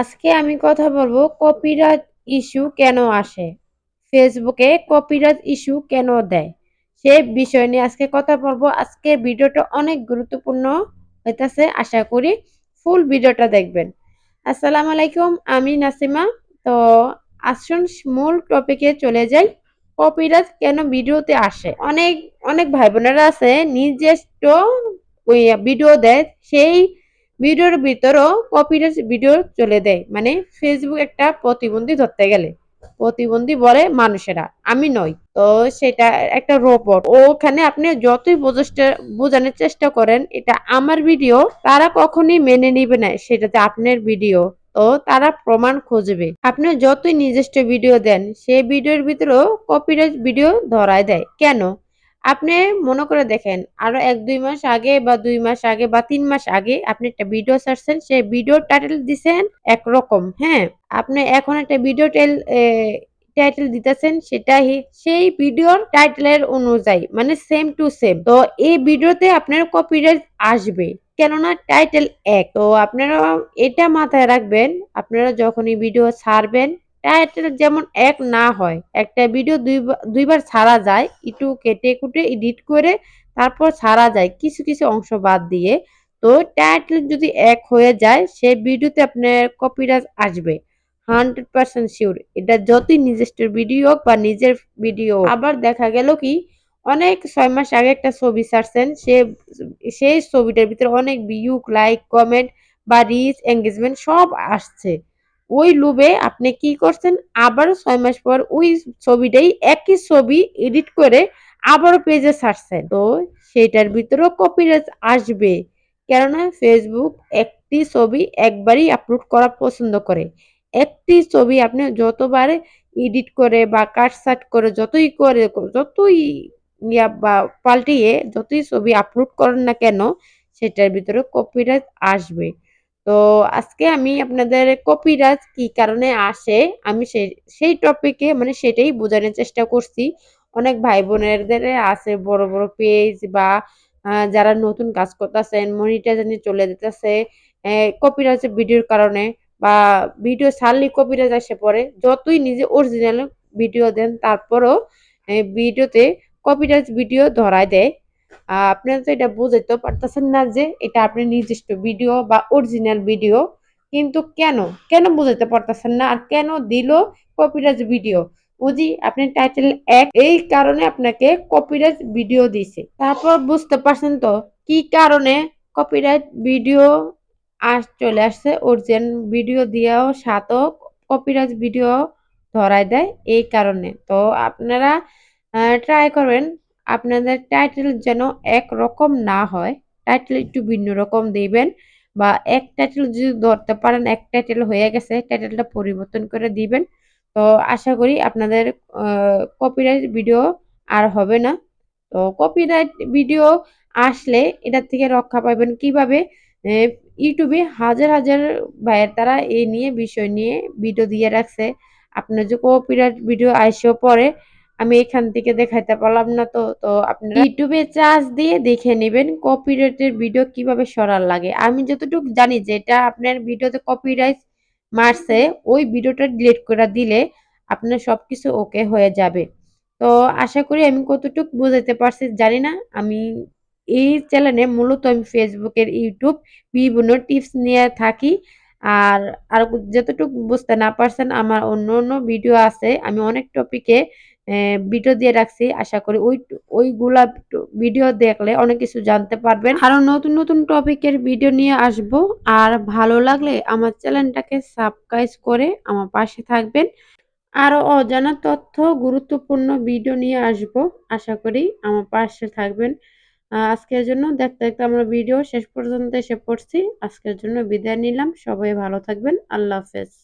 আজকে আমি কথা বলব কপিরাইট ইস্যু কেন আসে? ফেসবুকে কপিরাইট ইস্যু কেন দেয়? সে বিষয় নিয়ে আজকে কথা বলব। আজকে ভিডিওটা অনেক গুরুত্বপূর্ণ হইতাছে, আশা করি ফুল ভিডিওটা দেখবেন। আসসালামু আলাইকুম, আমি নাসিমা। তো আসুন মূল টপিকে চলে যাই। কপিরাইট কেন ভিডিওতে আসে? অনেক অনেক ভাই বোনেরা আছে নিজস্ব ভিডিও দেয়, সেই ভিডিওর ভিতরও কপিরাইট ভিডিও চলে দেয়। মানে ফেসবুক একটা প্রতিবন্ধী ধরতে গেলে। প্রতিবন্ধী বলে মানুষেরা। আমি নই। তো সেটা একটা রোবট ওখানে আপনি যতই বোঝানোর চেষ্টা করেন, এটা আমার ভিডিও তারা কখনই মেনে নিবে না সেটাতে আপনার ভিডিও তো তারা প্রমাণ খুঁজবে। আপনি যতই নিজস্ব ভিডিও দেন, সেই ভিডিওর ভিতরেও কপিরাইট ভিডিও ধরায় দেয়। কেন? আপনি মনে করে দেখেন, আরও এক, দুই মাস আগে বা দুই মাস আগে বা তিন মাস আগে আপনি একটা ভিডিও ছাড়ছেন, সেই ভিডিও টাইটেল দিছেন একরকম হ্যাঁ? আপনি এখন একটা ভিডিও টেল টাইটেল দিতেছেন সেটা সেই ভিডিওর টাইটেলের অনুযায়ী মানে সেম টু সেম তো এই ভিডিওতে আপনার কপিরাইট আসবে, কেননা টাইটেল এক। তো আপনারা এটা মাথায় রাখবেন, আপনারা যখন এই ভিডিও ছাড়বেন টাইটেল যেমন এক না হয়। একটা ভিডিও দুইবার দুইবার ছাড়া যায়, একটু কেটে কুটে এডিট করে তারপর ছাড়া যায়, কিছু কিছু অংশ বাদ দিয়ে। তো টাইটেল যদি এক হয়ে যায়, সে ভিডিওতে আপনার কপিরাইট আসবে। হান্ড্রেড পার্সেন্ট শিওর এটা যতই নিজস্ব ভিডিও বা নিজের ভিডিও আবার দেখা গেল কি, অনেক ছয় মাস আগে একটা ছবি ছাড়ছেন, সে, সেই ছবিটার ভিতরে অনেক ভিউ লাইক কমেন্ট বা রিচ এঙ্গেজমেন্ট সব আসছে। ওই লুবে আপনি কি করছেন? আবারও ছয় মাস পর ওই ছবিটাই একই ছবি এডিট করে আবারও পেজে ছাড়ছেন। তো সেটার ভিতরেও কপিরাইট আসবে। কেননা ফেসবুক একটি ছবি একবারই আপলোড করা পছন্দ করে। একটি ছবি আপনি যতবার এডিট করে বা কাট কাটসাট করে যতই করে, যতই ইয়া বা পাল্টিয়ে যতই ছবি আপলোড করেন না কেন, সেটার ভিতরে কপিরাইট আসবে। তো আজকে আমি আপনাদের কপিরাজ কি কারণে আসে, আমি সেই টপিকে মানে সেটাই বোঝানোর চেষ্টা করছি। অনেক ভাই বোনেরদের আছে বড় বড় পেজ বা যারা নতুন কাজ করতেছেন মনিটাইজেশনে চলে যেতেছে কপিরাইট ভিডিওর কারণে বা ভিডিও ছাড়লে কপিরাজ আসে পরে যতই নিজে অরিজিনাল ভিডিও দেন, তারপরও ভিডিওতে কপিরাজ ভিডিও ধরায় দেয়। আপনারা তো এটা বুঝতে পারতেছেন না যে এটা আপনি নির্দিষ্ট ভিডিও বা অরিজিনাল ভিডিও কিন্তু কেন? কেন বুঝাইতে পারতেছেন না? আর কেন দিল কপিরাজ ভিডিও বুঝি আপনি টাইটেল এক, এই কারণে আপনাকে কপিরাইট ভিডিও দিছে। তারপর বুঝতে পারছেন তো কি কারণে কপিরাইট ভিডিও আস, চলে আসছে? অরিজিনাল ভিডিও দিয়েও সাথও কপিরাইট ভিডিও ধরায় দেয় এই কারণে। তো আপনারা ট্রাই করবেন। আপনাদের টাইটেল যেন এক রকম না হয়। টাইটেল একটু ভিন্ন রকম দিবেন বা এক টাইটেল যদি ধরতে পারেন, এক টাইটেল হয়ে গেছে টাইটেলটা পরিবর্তন করে দিবেন। তো আশা করি আপনাদের কপিরাইট ভিডিও আর হবে না। তো কপিরাইট ভিডিও আসলে এটার থেকে রক্ষা পাবেন কীভাবে? ইউটিউবে হাজার হাজার ভাইয়ের তারা এই নিয়ে বিষয় নিয়ে ভিডিও দিয়ে রাখছে। আপনার যে কপিরাইট ভিডিও আইসেও পরে আমি এখান থেকে দেখাইতে পারলাম না তো তো আপনারা ইউটিউবে চার্জ দিয়ে দেখে নেবেন কপিরাইটের ভিডিও কীভাবে সরার লাগে। আমি যতটুকু জানি যে এটা আপনার ভিডিওতে কপিরাইট মারছে, ওই ভিডিওটা ডিলিট করে দিলে আপনার সবকিছু ওকে হয়ে যাবে। তো আশা করি আমি কতটুকু বুঝাতে পারছি জানি না। আমি এই চ্যানেলে মূলত আমি ফেসবুকের ইউটিউব বিভিন্ন টিপস নিয়ে থাকি। আর আর যতটুকু বুঝতে না পারছেন, আমার অন্য অন্য ভিডিও আছে। আমি অনেক টপিকে ভিডিও দিয়ে রাখছি। আশা করি ওই, ওইগুলা ভিডিও দেখলে অনেক কিছু জানতে পারবেন। আরও নতুন নতুন টপিকের ভিডিও নিয়ে আসব। আর ভালো লাগলে আমার চ্যানেলটাকে সাবস্ক্রাইব করে আমার পাশে থাকবেন। আরও অজানা তথ্য, গুরুত্বপূর্ণ ভিডিও নিয়ে আসব। আশা করি আমার পাশে থাকবেন। আজকের জন্য দেখতে দেখতে আমরা ভিডিও শেষ পর্যন্ত এসে পড়ছি। আজকের জন্য বিদায় নিলাম। সবাই ভালো থাকবেন। আল্লাহ হাফেজ।